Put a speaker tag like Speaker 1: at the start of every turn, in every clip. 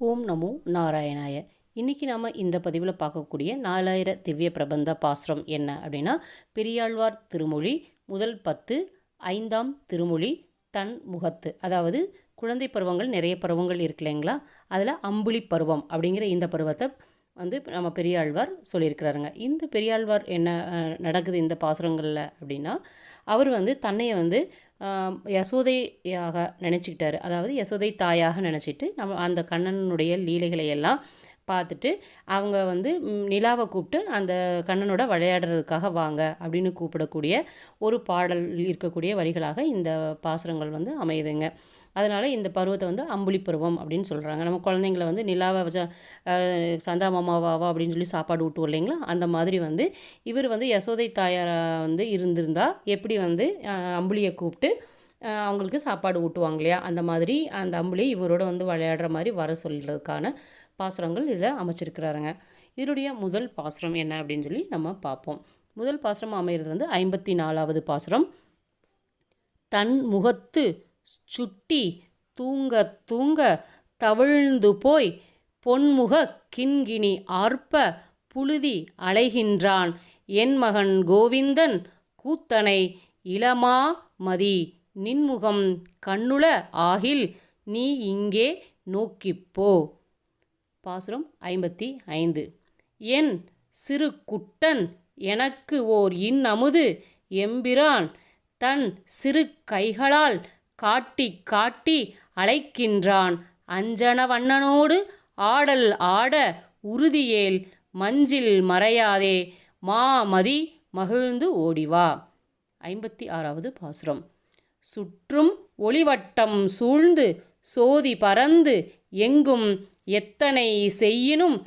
Speaker 1: ஓம் நமோ நாராயணாய. இன்றைக்கி நாம் இந்த பதிவில் பார்க்கக்கூடிய நாலாயிர திவ்ய பிரபந்த பாசுரம் என்ன அப்படின்னா பெரியாழ்வார் திருமொழி முதல் பத்து ஐந்தாம் திருமொழி தன் முகத்து. அதாவது குழந்தை பருவங்கள் நிறைய பருவங்கள் இருக்கு இல்லைங்களா? அதில் அம்புலி பருவம் அப்படிங்கிற இந்த பருவத்தை வந்து நம்ம பெரியாழ்வார் சொல்லியிருக்கிறாருங்க. இந்த பெரியாழ்வார் என்ன நடக்குது இந்த பாசுரங்களில் அப்படின்னா அவர் வந்து தன்னையை வந்து யசோதையாக நினச்சிக்கிட்டாரு. அதாவது யசோதை தாயாக நினச்சிட்டு நம்ம அந்த கண்ணனுடைய லீலைகளை எல்லாம் பார்த்துட்டு அவங்க வந்து நிலாவை கூப்பிட்டு அந்த கண்ணனோட விளையாடுறதுக்காக வாங்க அப்படின்னு கூப்பிடக்கூடிய ஒரு பாடல் இருக்கக்கூடிய வரிகளாக இந்த பாசுரங்கள் வந்து அமையுதுங்க. அதனால் இந்த பருவத்தை வந்து அம்புலி பருவம் அப்படின்னு சொல்கிறாங்க நம்ம குழந்தைங்கள வந்து நிலாவை வச்ச சந்தா மாமாவாவா அப்படின்னு சொல்லி சாப்பாடு ஊட்டுவோம் இல்லைங்களா? அந்த மாதிரி வந்து இவர் வந்து யசோதை தாயாராக வந்து இருந்திருந்தால் எப்படி வந்து அம்புலியை கூப்பிட்டு அவங்களுக்கு சாப்பாடு ஊட்டுவாங்க இல்லையா? அந்த மாதிரி அந்த அம்புலி இவரோட வந்து விளையாடுற மாதிரி வர சொல்கிறதுக்கான பாசுரங்கள் இதில் அமைச்சிருக்கிறாருங்க. இதனுடைய முதல் பாசுரம் என்ன அப்படின்னு சொல்லி நம்ம பார்ப்போம். முதல் பாசுரம் அமைகிறது வந்து ஐம்பத்தி நாலாவது பாசுரம். தன் முகத்து சுட்டி தூங்க தூங்க தவிழ்ந்து போய் பொன்முக கிண்கிணி ஆர்ப்ப புழுதி அலைகின்றான். என் மகன் கோவிந்தன் கூத்தனை இளமா மதி நின்முகம் கண்ணுள ஆகில் நீ இங்கே நோக்கிப்போ பாசுரம் ஐம்பத்தி ஐந்து. என் சிறு குட்டன் எனக்கு ஓர் இன்னமுது எம்பிரான் தன் சிறு கைகளால் காட்டி காட்டி அழைக்கின்றான். அஞ்சனவண்ணனோடு ஆடல் ஆட உறுதியேல் மஞ்சில் மறையாதே. மாமதி மகிழ்ந்து ஓடிவா. ஐம்பத்தி ஆறாவது பாசுரம். சுற்றும் ஒளிவட்டம் சூழ்ந்து சோதி பறந்து எங்கும் எத்தனை செய்யினும்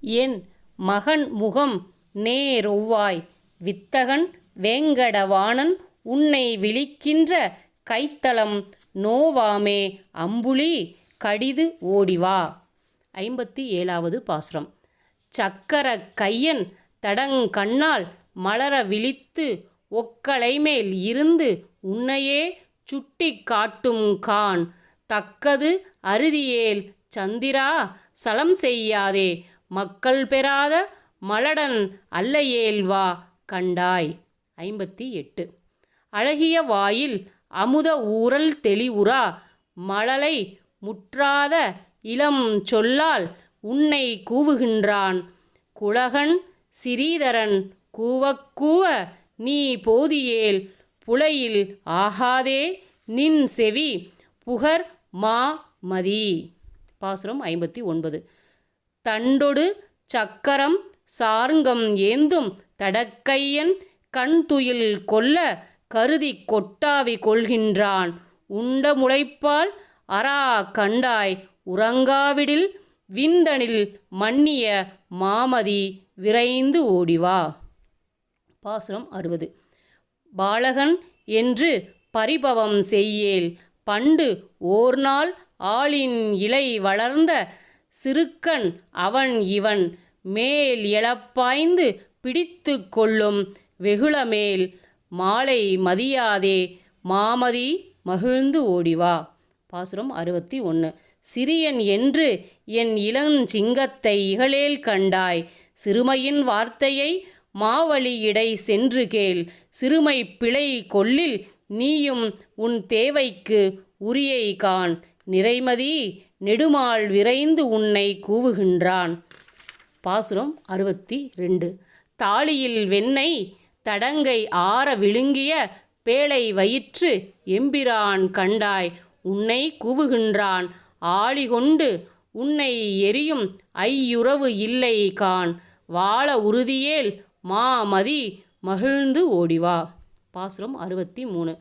Speaker 1: என் மகன் முகம் நேரொவ்வாய் வித்தகன் வேங்கடவாணன் உன்னை விழிக்கின்ற கைத்தளம் நோவாமே. அம்புலி கடிது ஓடிவா. ஐம்பத்தி ஏழாவது பாசுரம். சக்கர கையன் தடங்கண்ணால் மலர விழித்து ஒக்களை மேல் இருந்து உன்னையே சுட்டி காட்டும் கான் தக்கது அறுதியேல் சந்திரா சலம் செய்யாதே. மக்கள் பெறாத மலடன் அல்லையேல் வா கண்டாய். ஐம்பத்தி எட்டு. அழகிய வாயில் அமுத ஊரல் தெளிவுறா. மழலை முற்றாத இளம் சொல்லால் உன்னை கூவுகின்றான். குலகன் சிறீதரன் கூவக்கூவ நீ போதியேல் புலையில் ஆகாதே நின் செவி புகர் மா மதி. பாசுரம் ஐம்பத்தி ஒன்பது. தண்டொடு சக்கரம் சார்ங்கம் ஏந்தும் தடக்கையன் கண்துயில் கொல்ல கருதி கொட்டாவி கொள்கின்றான். உண்ட முளைப்பால் அரா கண்டாய் உறங்காவிடில் விந்தனில் மன்னிய மாமதி விரைந்து ஓடிவா. பாசுரம் அறுபது. பாலகன் என்று பரிபவம் செய்யேல். பண்டு ஓர் நாள் ஆளின் இலை வளர்ந்த சிறுக்கன் அவன் இவன். மேல் எழப்பாய்ந்து பிடித்து கொள்ளும் வெகுளமேல். மாலை மதியாதே மாமதி மகிழ்ந்து ஓடிவா. பாசுரம் அறுபத்தி ஒன்று சிறியன் என்று என் இளஞ்சிங்கத்தை இகழேல் கண்டாய். சிறுமையின் வார்த்தையை மாவழியிடை சென்று கேள். சிறுமை பிழை கொல்லில் நீயும் உன் தேவைக்கு உரியை காண். நிறைமதி நெடுமால் விரைந்து உன்னை கூவுகின்றான். பாசுரம் அறுபத்தி ரெண்டு தாளியில் வெண்ணெய் தடங்கை ஆற விழுங்கிய பேழை வயிற்று எம்பிரான் கண்டாய். உன்னை கூவுகின்றான். ஆளி கொண்டு உன்னை எரியும் ஐயுறவு இல்லை கான் வாழ உறுதியேல் மாமதி மகிழ்ந்து ஓடிவா பாசுரம் அறுபத்தி மூணு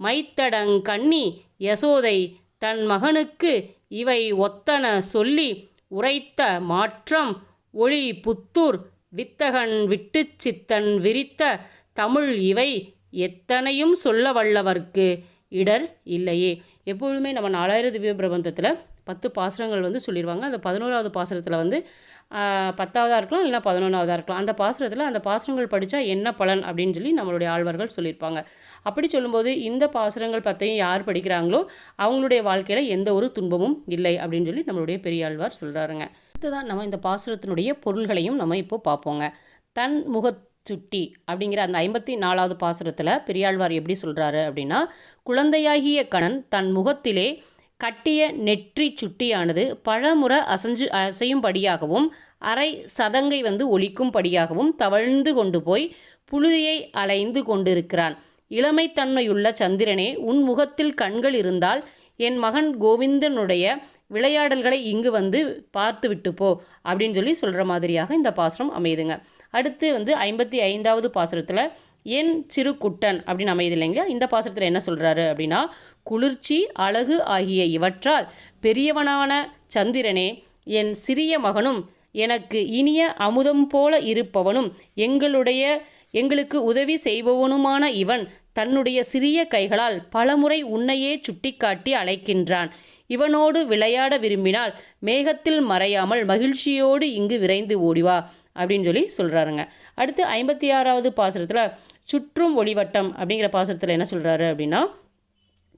Speaker 1: மைத்தடங் கண்ணி யசோதை தன் மகனுக்கு இவை ஒத்தன சொல்லி உரைத்த மாற்றம் ஒளி புத்தூர் வித்தகன் விட்டுச் சித்தன் விரித்த தமிழ் இவை எத்தனையும் சொல்ல வல்லவர்க்கு இடர் இல்லையே. எப்பொழுதுமே நம்ம நாலாயிரம் திவ்ய பிரபந்தத்தில் பத்து பாசுரங்கள் வந்து சொல்லிடுவாங்க அந்த பதினோராவது பாசுரத்தில் வந்து பத்தாவதாக இருக்கலாம் இல்லைனா பதினொன்றாவதாக இருக்கலாம். அந்த பாசுரத்தில் அந்த பாசுரங்கள் படித்தா என்ன பலன் அப்படின்னு சொல்லி நம்மளுடைய ஆழ்வார்கள் சொல்லியிருப்பாங்க. அப்படி சொல்லும்போது இந்த பாசுரங்கள் பத்தையும் யார் படிக்கிறாங்களோ அவங்களுடைய வாழ்க்கையில் எந்த ஒரு துன்பமும் இல்லை அப்படின்னு சொல்லி நம்மளுடைய பெரியாழ்வார் சொல்கிறாருங்க அடுத்ததான் நம்ம இந்த பாசுரத்தினுடைய பொருள்களையும் நம்ம இப்போ பார்ப்போங்க. தன் முகச்சுட்டி அப்படிங்கிற அந்த ஐம்பத்தி நாலாவது பாசுரத்தில் பெரியாழ்வார் எப்படி சொல்கிறாரு அப்படின்னா குழந்தையாகிய கணன் தன் முகத்திலே கட்டிய நெற்றி சுட்டியானது பழமுறை அசைஞ்சு அசையும்படியாகவும் அரை சதங்கை வந்து ஒழிக்கும்படியாகவும் தவழ்ந்து கொண்டு போய் புழுதியை அலைந்து கொண்டிருக்கிறான். இளமைத்தன்மையுள்ள சந்திரனே உன் முகத்தில் கண்கள் இருந்தால் என் மகன் கோவிந்தனுடைய விளையாடல்களை இங்கு வந்து பார்த்து விட்டு போ அப்படின்னு சொல்லி சொல்கிற மாதிரியாக இந்த பாசுரம் அமையுதுங்க. அடுத்து வந்து ஐம்பத்தி ஐந்தாவது பாசுரத்தில் என் சிறு குட்டன் அப்படின்னு அமையுது இல்லைங்களா இந்த பாசுரத்தில் என்ன சொல்கிறாரு அப்படின்னா குளிர்ச்சி அழகு ஆகிய இவற்றால் பெரியவனான சந்திரனே என் சிறிய மகனும் எனக்கு இனிய அமுதம் போல இருப்பவனும் எங்களுடைய எங்களுக்கு உதவி செய்பவனுமான இவன் தன்னுடைய சிறிய கைகளால் பலமுறை உன்னையே சுட்டிக்காட்டி அழைக்கின்றான். இவனோடு விளையாட விரும்பினால் மேகத்தில் மறையாமல் மகிழ்ச்சியோடு இங்கு விரைந்து ஓடிவா அப்படின்னு சொல்லி சொல்கிறாருங்க அடுத்து ஐம்பத்தி ஆறாவது பாசுரத்தில் சுற்றும் ஒளிவட்டம் அப்படிங்கிற பாசுரத்தில் என்ன சொல்கிறாரு அப்படின்னா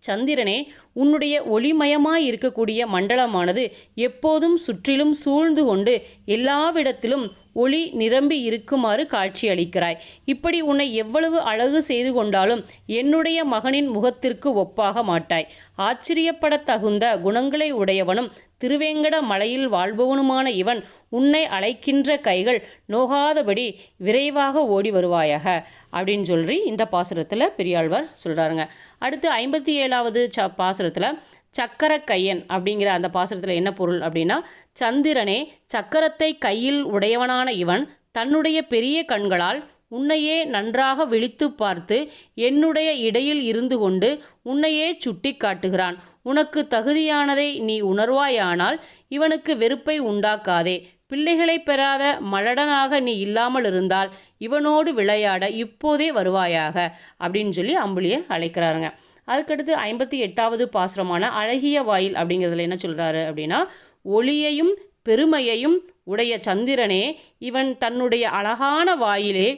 Speaker 1: சந்திரனே உன்னுடைய ஒளிமயமாய் இருக்கக்கூடிய மண்டலமானது எப்போதும் சுற்றிலும் சூழ்ந்து கொண்டு எல்லாவிடத்திலும் ஒளி நிரம்பி இருக்குமாறு காட்சி அளிக்கிறாய். இப்படி உன்னை எவ்வளவு அழகு செய்து கொண்டாலும் என்னுடைய மகனின் முகத்திற்கு ஒப்பாக மாட்டாய். ஆச்சரியப்படத் தகுந்த குணங்களை உடையவனும் திருவேங்கட மலையில் வாழ்பவனுமான இவன் உன்னை அழைக்கின்ற கைகள் நோகாதபடி விரைவாக ஓடி வருவாயாக. அப்படின்னு சொல்லி இந்த பாசுரத்தில் பெரியாழ்வார் சொல்கிறாருங்க அடுத்து ஐம்பத்தி ஏழாவது ச பாசுரத்தில் சக்கர கையன் அப்படிங்கிற அந்த பாசுரத்தில் என்ன பொருள் அப்படின்னா சந்திரனே சக்கரத்தை கையில் உடையவனான இவன் தன்னுடைய பெரிய கண்களால் உன்னையே நன்றாக விழித்து பார்த்து என்னுடைய இடையில் இருந்து கொண்டு உன்னையே சுட்டி காட்டுகிறான். உனக்கு தகுதியானதை நீ உணர்வாயானால் இவனுக்கு வெறுப்பை உண்டாக்காதே. பிள்ளைகளை பெறாத மலடனாக நீ இல்லாமல் இருந்தால் இவனோடு விளையாட இப்போதே வருவாயாக அப்படின்னு சொல்லி அம்புலியை அழைக்கிறாருங்க. அதுக்கடுத்து ஐம்பத்தி எட்டாவது பாசுரமான அழகிய வாயில் அப்படிங்கிறதுல என்ன சொல்கிறாரு அப்படின்னா ஒளியையும் பெருமையையும் உடைய சந்திரனே இவன் தன்னுடைய அழகான வாயிலே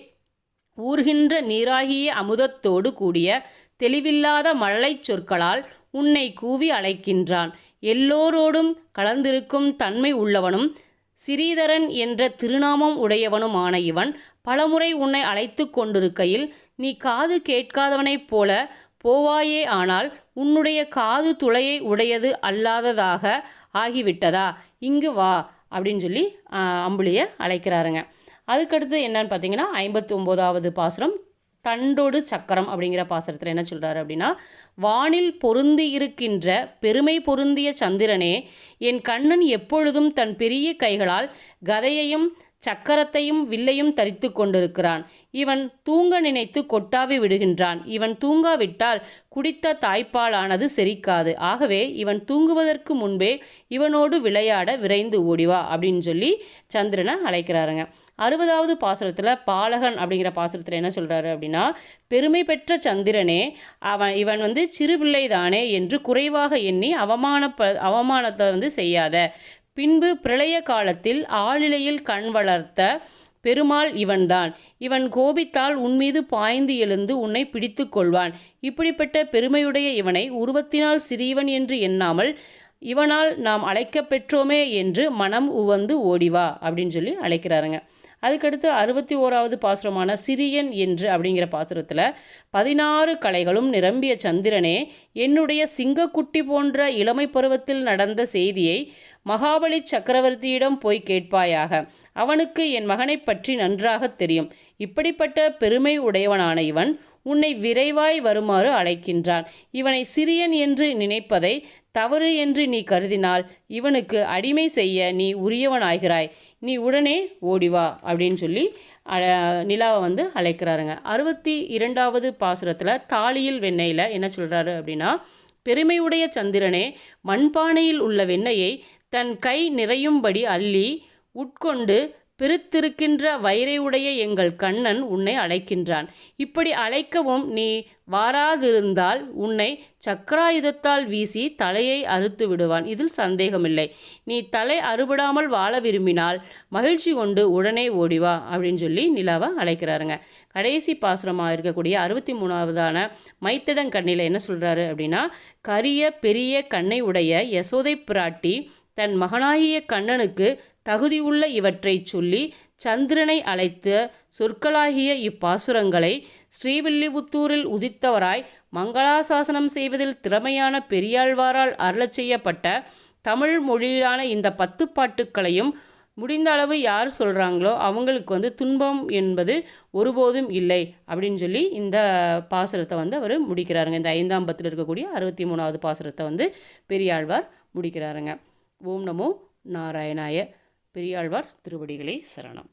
Speaker 1: ஊர்கின்ற நீராகிய அமுதத்தோடு கூடிய தெளிவில்லாத மழலைச் சொற்களால் உன்னை கூவி அழைக்கின்றான். எல்லோரோடும் கலந்திருக்கும் தன்மை உள்ளவனும் சிறீதரன் என்ற திருநாமம் உடையவனுமான இவன் பலமுறை உன்னை அழைத்து கொண்டிருக்கையில் நீ காது கேட்காதவனைப் போல போவாயே ஆனால் உன்னுடைய காது துளையை உடையது அல்லாததாக ஆகிவிட்டதா? இங்கு வா அப்படின்னு சொல்லி அம்புலியை அழைக்கிறாருங்க. அதுக்கடுத்து என்னன்னு பார்த்தீங்கன்னா ஐம்பத்தி ஒம்போதாவது பாசுரம் தண்டோடு சக்கரம் அப்படிங்கிற பாசுரத்தில் என்ன சொல்கிறாரு அப்படின்னா வானில் பொருந்தி இருக்கின்ற பெருமை பொருந்திய சந்திரனே என் கண்ணன் எப்பொழுதும் தன் பெரிய கைகளால் கதையையும் சக்கரத்தையும் வில்லையும் தரித்து கொண்டிருக்கிறான். இவன் தூங்க நினைத்து கொட்டாவி விடுகின்றான். இவன் தூங்காவிட்டால் குடித்த தாய்ப்பாலானது செரிக்காது. ஆகவே இவன் தூங்குவதற்கு முன்பே இவனோடு விளையாட விரைந்து ஓடிவா அப்படின்னு சொல்லி சந்திரனை அழைக்கிறாருங்க. அறுபதாவது பாசுரத்தில் பாலகன் அப்படிங்கிற பாசுரத்தில் என்ன சொல்கிறாரு அப்படின்னா பெருமை பெற்ற சந்திரனே அவன் இவன் வந்து சிறு பிள்ளைதானே என்று குறைவாக எண்ணி அவமானப்ப அவமானத்தை வந்து செய்யாத. பின்பு பிரளய காலத்தில் ஆளிலையில் கண் வளர்த்த பெருமாள் இவன்தான். இவன் கோபித்தால் உன்மீது பாய்ந்து எழுந்து உன்னை பிடித்து கொள்வான். இப்படிப்பட்ட பெருமையுடைய இவனை உருவத்தினால் சிறியவன் என்று எண்ணாமல் இவனால் நாம் அழைக்கப் பெற்றோமே என்று மனம் உவந்து ஓடிவா அப்படின்னு சொல்லி அழைக்கிறாருங்க. அதுக்கடுத்து அறுபத்தி ஓராவது பாசுரமான சிறியன் என்று அப்படிங்கிற பாசுரத்தில் பதினாறு கலைகளும் நிரம்பிய சந்திரனே என்னுடைய சிங்கக்குட்டி போன்ற இளமை பருவத்தில் நடந்த செய்தியை மகாபலி சக்கரவர்த்தியிடம் போய் கேட்பாயாக. அவனுக்கு என் மகனைப் பற்றி நன்றாகத் தெரியும். இப்படிப்பட்ட பெருமை உடையவனான இவன் உன்னை விரைவாய் வருமாறு அழைக்கின்றான். இவனை சிறியன் என்று நினைப்பதை தவறு என்று நீ கருதினால் இவனுக்கு அடிமை செய்ய நீ உரியவனாகிறாய். நீ உடனே ஓடிவா அப்படின்னு சொல்லி நிலாவை வந்து அழைக்கிறாருங்க. அறுபத்தி இரண்டாவது பாசுரத்தில் தாலியில் வெண்ணெயில் என்ன சொல்கிறாரு அப்படின்னா பெருமையுடைய சந்திரனே மண்பானையில் உள்ள வெண்ணெயை தன் கை நிறையும்படி அள்ளி உட்கொண்டு பெருத்திருக்கின்ற வயிறை உடைய எங்கள் கண்ணன் உன்னை அழைக்கின்றான். இப்படி அழைக்கவும் நீ வாராதிருந்தால் உன்னை சக்கராயுதத்தால் வீசி தலையை அறுத்து விடுவான். இதில் சந்தேகமில்லை. நீ தலை அறுபடாமல் வாழ விரும்பினால் மகிழ்ச்சி கொண்டு உடனே ஓடிவா அப்படின்னு சொல்லி நிலாவை அழைக்கிறாருங்க. கடைசி பாசுரமாக இருக்கக்கூடிய அறுபத்தி மூணாவதான மைத்திடங்கண்ணில் என்ன சொல்கிறாரு அப்படின்னா கரிய பெரிய கண்ணை உடைய யசோதை பிராட்டி தன் மகனாகிய கண்ணனுக்கு தகுதியுள்ள இவற்றைச் சொல்லி சந்திரனை அழைத்த சொற்களாகிய இப்பாசுரங்களை ஸ்ரீவில்லிபுத்தூரில் உதித்தவராய் மங்களாசாசனம் செய்வதில் திறமையான பெரியாழ்வாரால் அருளச் செய்யப்பட்ட தமிழ் மொழியிலான இந்த பத்து பாட்டுக்களையும் முடிந்த அளவு யார் சொல்கிறாங்களோ அவங்களுக்கு வந்து துன்பம் என்பது ஒருபோதும் இல்லை அப்படின்னு சொல்லி இந்த பாசுரத்தை வந்து அவர் முடிக்கிறாருங்க. இந்த ஐந்தாம் பத்தில் இருக்கக்கூடிய அறுபத்தி மூணாவது பாசுரத்தை வந்து பெரியாழ்வார் முடிக்கிறாருங்க. ஓம் நமோ நாராயணாய. பெரியாழ்வார் திருவடிகளே சரணம்.